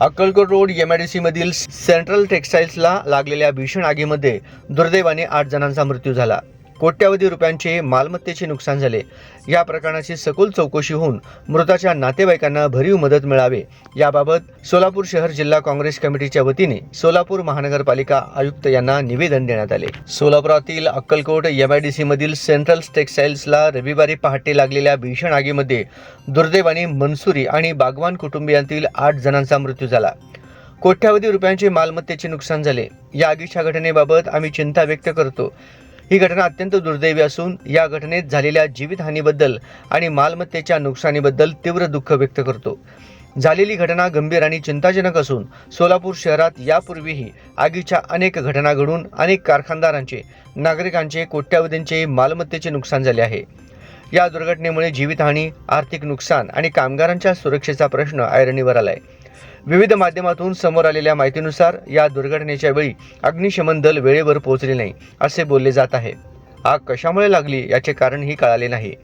Akkalkot road M I D सीमधील central टेक्स्टाईल्सला लागलेल्या भीषण आगीमध्ये दुर्दैवाने आठ जणांचा मृत्यू झाला. कोट्यावधी रुपयांचे मालमत्तेचे नुकसान झाले. या प्रकरणाची सखोल चौकशी होऊन मृताच्या नातेवाईकांना भरीव मदत मिळावे. याबाबत सोलापूर शहर जिल्हा काँग्रेस कमिटीच्या वतीने सोलापूर महानगरपालिका आयुक्त यांना निवेदन देण्यात आले. सोलापुरातील अक्कलकोट एमआयडीसी आय डी सीमधील सेंट्रल टेक्स्टाईल्सला रविवारी पहाटे लागलेल्या भीषण आगीमध्ये दुर्दैवाने मनसुरी आणि बागवान कुटुंबियांतील आठ जणांचा मृत्यू झाला. कोट्यावधी रुपयांचे मालमत्तेचे नुकसान झाले. या आगीच्या घटनेबाबत आम्ही चिंता व्यक्त करतो. ही घटना अत्यंत दुर्दैवी असून या घटनेत झालेल्या जीवितहानीबद्दल आणि मालमत्तेच्या नुकसानीबद्दल तीव्र दुःख व्यक्त करतो. झालेली घटना गंभीर आणि चिंताजनक असून सोलापूर शहरात यापूर्वीही आगीच्या अनेक घटना घडून अनेक कारखानदारांचे नागरिकांचे कोट्यावधींचे मालमत्तेचे नुकसान झाले आहे. या दुर्घटनेमुळे जीवितहानी आर्थिक नुकसान आणि कामगारांच्या सुरक्षेचा प्रश्न ऐरणीवर आलाय. विविध माध्यमातून समोर आलेल्या माहितीनुसार या दुर्घटनेच्या वेळी अग्निशमन दल वेळेवर पोहोचले नाही असे बोलले जात आहे. आग कशामुळे लागली याचे कारणही कळाले नाही.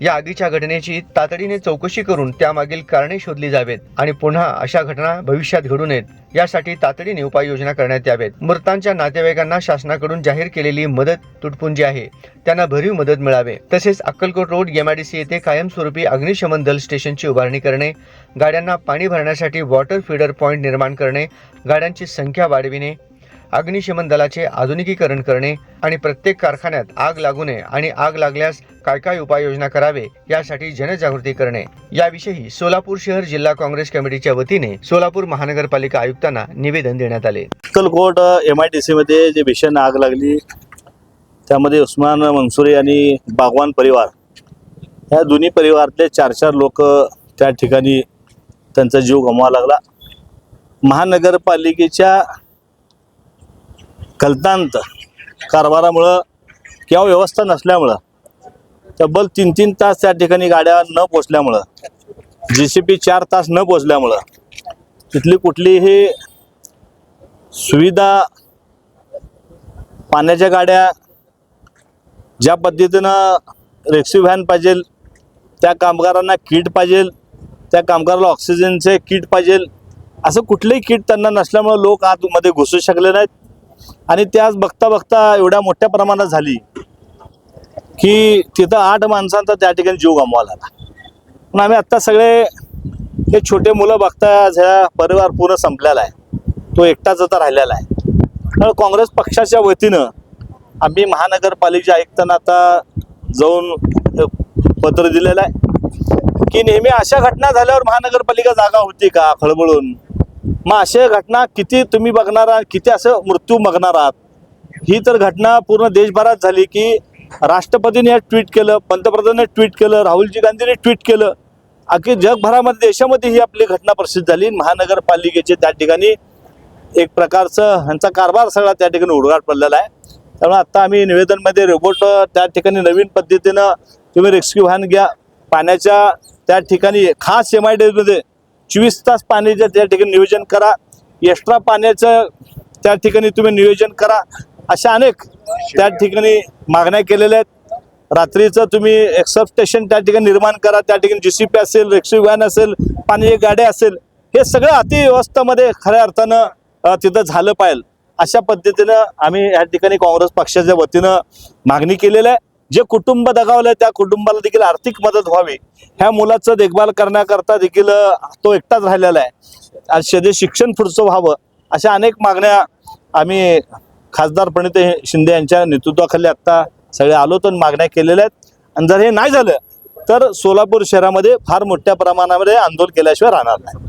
या आगीच्या घटनेची तातडीने चौकशी करून त्यामागील कारणे शोधली जावेत आणि पुन्हा अशा घटना भविष्यात घडू नयेत. यासाठी तातडीने उपाययोजना करण्यात यावेत. मृतांच्या नातेवाईकांना शासनाकडून जाहीर केलेली मदत तुटपुंजी आहे. त्यांना भरीव मदत मिळावे. तसेच अक्कलकोट रोड एमआयडीसी येथे कायमस्वरूपी अग्निशमन दल स्टेशनची उभारणी करणे गाड्यांना पाणी भरण्यासाठी वॉटर फीडर पॉईंट निर्माण करणे गाड्यांची संख्या वाढविणे अग्निशमन दलाचे आधुनिकीकरण करणे आणि प्रत्येक कारखान्यात आग लागू नये आणि आग लागल्यास काय काय उपाययोजना करावे यासाठी जनजागृती करणे. याविषयी सोलापूर शहर जिल्हा काँग्रेस कमिटीच्या वतीने सोलापूर महानगरपालिका आयुक्तांना निवेदन देण्यात आले. अक्कलकोट एम आय डी सीमध्ये जे भीषण आग लागली त्यामध्ये उस्मान मनसुरे आणि बागवान परिवार या दोन्ही परिवारातले चार चार लोक त्या ठिकाणी त्यांचा जीव गमवा लागला. महानगरपालिकेच्या कल्तांत कारभारामुळं किंवा व्यवस्था नसल्यामुळं तब्बल तीन तीन तास त्या ठिकाणी गाड्या न पोचल्यामुळं जी सी पी चार तास न पोचल्यामुळं तिथली कुठलीही सुविधा पाण्याच्या गाड्या ज्या पद्धतीनं रेक्सी व्हॅन पाहिजे त्या कामगारांना किट पाहिजे त्या कामगाराला ऑक्सिजनचे किट पाहिजे असं कुठलंही किट त्यांना नसल्यामुळं लोक आतमध्ये घुसू शकले नाहीत. आणि त्याच बघता बघता एवढ्या मोठ्या प्रमाणात झाली की तिथं आठ माणसांचा त्या ठिकाणी जीव गमवावा लागला पण आम्ही आत्ता सगळे हे छोटे मुलं बघता ह्या परिवार पूर्ण संपलेला आहे. तो एकटाच आता राहिलेला आहे. तर काँग्रेस पक्षाच्या वतीनं आम्ही महानगरपालिकेच्या आयुक्तांना आता जाऊन पत्र दिलेलं आहे. की नेहमी अशा घटना झाल्यावर महानगरपालिका जागा होती का? खळबळून. मग अशा घटना किती तुम्ही बघणार आहात? किती असं मृत्यू बघणार आहात? ही तर घटना पूर्ण देशभरात झाली की राष्ट्रपतीने ट्विट केलं पंतप्रधानाने ट्विट केलं राहुलजी गांधीने ट्विट केलं. अगदी जगभरामध्ये देशामध्ये ही आपली घटना प्रसिद्ध झाली. महानगरपालिकेचे त्या ठिकाणी एक प्रकारचं ह्यांचा कारभार सगळा त्या ठिकाणी उडगाट पडलेला आहे. त्यामुळे आत्ता आम्ही निवेदनमध्ये रोबोट त्या ठिकाणी नवीन पद्धतीनं तुम्ही रेस्क्यू व्हॅन घ्या. पाण्याच्या त्या ठिकाणी खास एम आय डीमध्ये चोवीस तास पाण्याचं त्या ठिकाणी नियोजन करा. एक्स्ट्रा पाण्याचं त्या ठिकाणी तुम्ही नियोजन करा. अशा अनेक त्या ठिकाणी मागण्या केलेल्या आहेत. रात्रीचं तुम्ही एक सब स्टेशन त्या ठिकाणी निर्माण करा. त्या ठिकाणी जी सी पी असेल रेक्सी व्हॅन असेल पाण्याची गाड्या असेल हे सगळं अतिव्यवस्थामध्ये खऱ्या अर्थानं तिथं झालं पाहिजे अशा पद्धतीनं आम्ही या ठिकाणी काँग्रेस पक्षाच्या वतीनं मागणी केलेलं आहे. जे कुटुंब दगावलं त्या कुटुंबाला देखील आर्थिक मदत व्हावी. ह्या मुलाचं देखभाल करण्याकरता देखील तो एकटाच राहिलेला आहे. आज शेती शिक्षण पुढचं व्हावं अशा अनेक मागण्या आम्ही खासदार प्रणित शिंदे यांच्या नेतृत्वाखाली आत्ता सगळे आलो तर मागण्या केलेल्या आहेत. आणि जर हे नाही झालं तर सोलापूर शहरामध्ये फार मोठ्या प्रमाणामध्ये आंदोलन केल्याशिवाय राहणार नाही.